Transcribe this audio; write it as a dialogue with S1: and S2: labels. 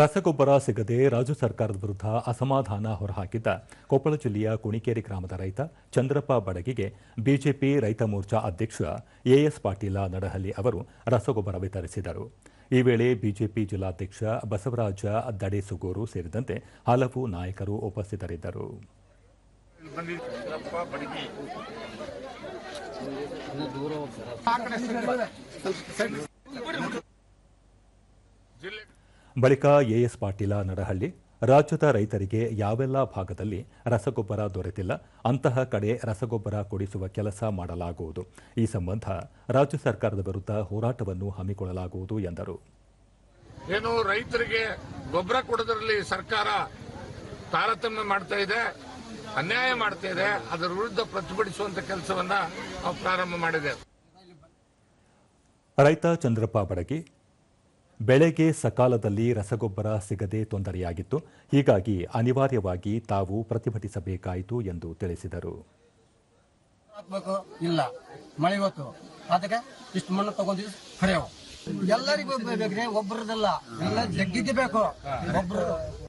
S1: ರಸಗೊಬ್ಬರ ಸಿಗದೆ ರಾಜ್ಯ ಸರ್ಕಾರದ ವಿರುದ್ಧ ಅಸಮಾಧಾನ ಹೊರಹಾಕಿದ್ದ ಕೊಪ್ಪಳ ಜಿಲ್ಲೆಯ ಕುಣಿಕೇರಿ ಗ್ರಾಮದ ರೈತ ಚಂದ್ರಪ್ಪ ಬಡಗಿಗೆ ಬಿಜೆಪಿ ರೈತ ಮೋರ್ಚಾ ಅಧ್ಯಕ್ಷ ಎಎಸ್ ಪಾಟೀಲ ನಡಹಳ್ಳಿ ಅವರು ರಸಗೊಬ್ಬರ ವಿತರಿಸಿದರು. ಈ ವೇಳೆ ಬಿಜೆಪಿ ಜಿಲ್ಲಾಧ್ಯಕ್ಷ ಬಸವರಾಜ ದಡೇಸುಗೂರು ಸೇರಿದಂತೆ ಹಲವು ನಾಯಕರು ಉಪಸ್ಥಿತರಿದ್ದರು. ಬಳಿಕ ಎಎಸ್ ಪಾಟೀಲ ನಡಹಳ್ಳಿ ರಾಜ್ಯದ ರೈತರಿಗೆ ಯಾವೆಲ್ಲ ಭಾಗದಲ್ಲಿ ರಸಗೊಬ್ಬರ ದೊರೆತಿಲ್ಲ ಅಂತಹ ಕಡೆ ರಸಗೊಬ್ಬರ ಕೊಡಿಸುವ ಕೆಲಸ ಮಾಡಲಾಗುವುದು. ಈ ಸಂಬಂಧ ರಾಜ್ಯ ಸರ್ಕಾರದ ವಿರುದ್ಧ ಹೋರಾಟವನ್ನು ಹಮ್ಮಿಕೊಳ್ಳಲಾಗುವುದು ಎಂದರು.
S2: ಏನು ರೈತರಿಗೆ ಗೊಬ್ಬರ ಕೊಡೋದ್ರಲ್ಲಿ ಸರ್ಕಾರ ತಾರತಮ್ಯ ಮಾಡ್ತಾ ಇದೆ ಅನ್ಯಾಯ ಮಾಡ್ತಾ ಇದೆ ಅದರ ವಿರುದ್ಧ ಪ್ರತಿಭಟಿಸುವಂತ ಕೆಲಸವನ್ನ ನಾವು ಪ್ರಾರಂಭ ಮಾಡಿದೆ.
S1: ರೈತ ಚಂದ್ರಪ್ಪ ಬಡಗಿ ಬೆಳೆಗೆ ಸಕಾಲದಲ್ಲಿ ರಸಗೊಬ್ಬರ ಸಿಗದೆ ತೊಂದರೆಯಾಗಿತ್ತು. ಹೀಗಾಗಿ ಅನಿವಾರ್ಯವಾಗಿ ತಾವು ಪ್ರತಿಭಟಿಸಬೇಕಾಯಿತು ಎಂದು ತಿಳಿಸಿದರು.
S3: ಇಲ್ಲ. ಮಳೆ ಅದಕ್ಕೆ ಇಷ್ಟು ಮಣ್ಣು ಎಲ್ಲರಿಗೂ ಒಬ್ಬರದಲ್ಲ ಎಲ್ಲ ಬೇಕು. ಒಬ್ರು